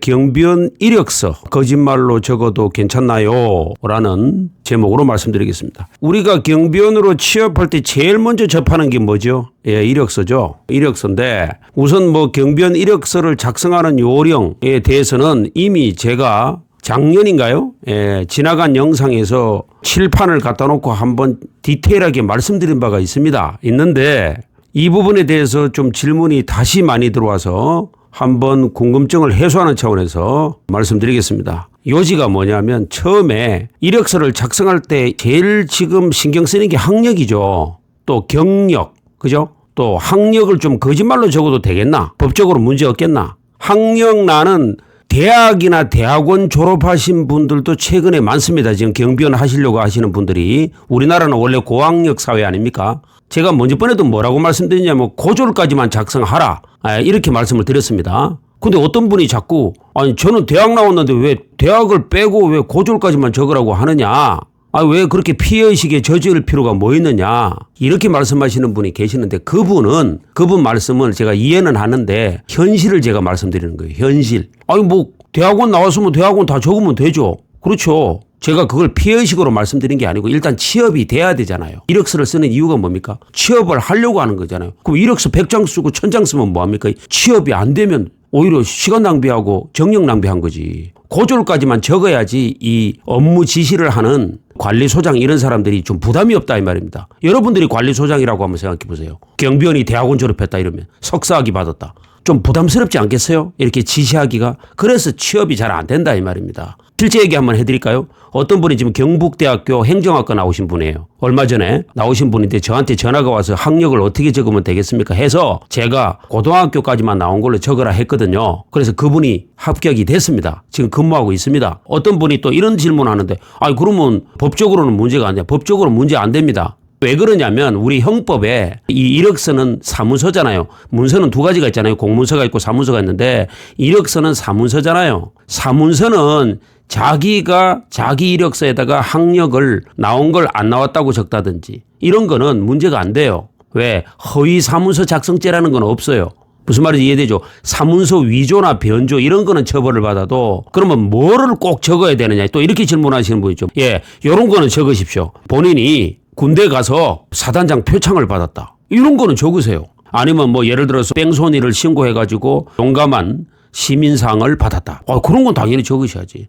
경비원 이력서 거짓말로 적어도 괜찮나요? 라는 제목으로 말씀드리겠습니다. 우리가 경비원으로 취업할 때 제일 먼저 접하는 게 뭐죠? 예, 이력서죠. 이력서인데 우선 뭐 경비원 이력서를 작성하는 요령에 대해서는 이미 제가 작년인가요? 예, 지나간 영상에서 칠판을 갖다 놓고 한번 디테일하게 말씀드린 바가 있습니다. 있는데 이 부분에 대해서 좀 질문이 다시 많이 들어와서 한번 궁금증을 해소하는 차원에서 말씀드리겠습니다. 요지가 뭐냐면 처음에 이력서를 작성할 때 제일 지금 신경 쓰는 게 학력이죠. 또 경력, 그죠? 또 학력을 좀 거짓말로 적어도 되겠나? 법적으로 문제 없겠나? 학력 나는 대학이나 대학원 졸업하신 분들도 최근에 많습니다. 지금 경비원 하시려고 하시는 분들이 우리나라는 원래 고학력 사회 아닙니까? 제가 먼저 번에도 뭐라고 말씀드리냐면 고졸까지만 작성하라 아, 이렇게 말씀을 드렸습니다. 근데 어떤 분이 자꾸 아니 저는 대학 나왔는데 왜 대학을 빼고 왜 고졸까지만 적으라고 하느냐? 아, 왜 그렇게 피해의식에 저지를 필요가 뭐 있느냐. 이렇게 말씀하시는 분이 계시는데 그분은, 그분 말씀을 제가 이해는 하는데 현실을 제가 말씀드리는 거예요. 현실. 아니, 뭐, 대학원 나왔으면 대학원 다 적으면 되죠. 그렇죠. 제가 그걸 피해의식으로 말씀드린 게 아니고 일단 취업이 돼야 되잖아요. 이력서를 쓰는 이유가 뭡니까? 취업을 하려고 하는 거잖아요. 그럼 이력서 100장 쓰고 1000장 쓰면 뭐합니까? 취업이 안 되면 오히려 시간 낭비하고 정력 낭비한 거지. 고졸까지만 적어야지 이 업무 지시를 하는 관리소장 이런 사람들이 좀 부담이 없다 이 말입니다. 여러분들이 관리소장이라고 한번 생각해 보세요. 경비원이 대학원 졸업했다 이러면 석사학위 받았다. 좀 부담스럽지 않겠어요? 이렇게 지시하기가. 그래서 취업이 잘 안 된다 이 말입니다. 실제 얘기 한번 해드릴까요? 어떤 분이 지금 경북대학교 행정학과 나오신 분이에요. 얼마 전에 나오신 분인데 저한테 전화가 와서 학력을 어떻게 적으면 되겠습니까? 해서 제가 고등학교까지만 나온 걸로 적으라 했거든요. 그래서 그분이 합격이 됐습니다. 지금 근무하고 있습니다. 어떤 분이 또 이런 질문 하는데, 아 그러면 법적으로는 문제가 안 돼. 법적으로 문제 안 됩니다. 왜 그러냐면 우리 형법에 이 이력서는 사문서잖아요. 문서는 두 가지가 있잖아요. 공문서가 있고 사문서가 있는데 이력서는 사문서잖아요. 사문서는 자기가 자기 이력서에다가 학력을 나온 걸 안 나왔다고 적다든지 이런 거는 문제가 안 돼요. 왜? 허위 사문서 작성죄라는 건 없어요. 무슨 말인지 이해되죠? 사문서 위조나 변조 이런 거는 처벌을 받아도 그러면 뭐를 꼭 적어야 되느냐 또 이렇게 질문하시는 분 있죠. 예, 요런 거는 적으십시오. 본인이 군대 가서 사단장 표창을 받았다. 이런 거는 적으세요. 아니면 뭐 예를 들어서 뺑소니를 신고해가지고 용감한 시민상을 받았다. 아, 그런 건 당연히 적으셔야지.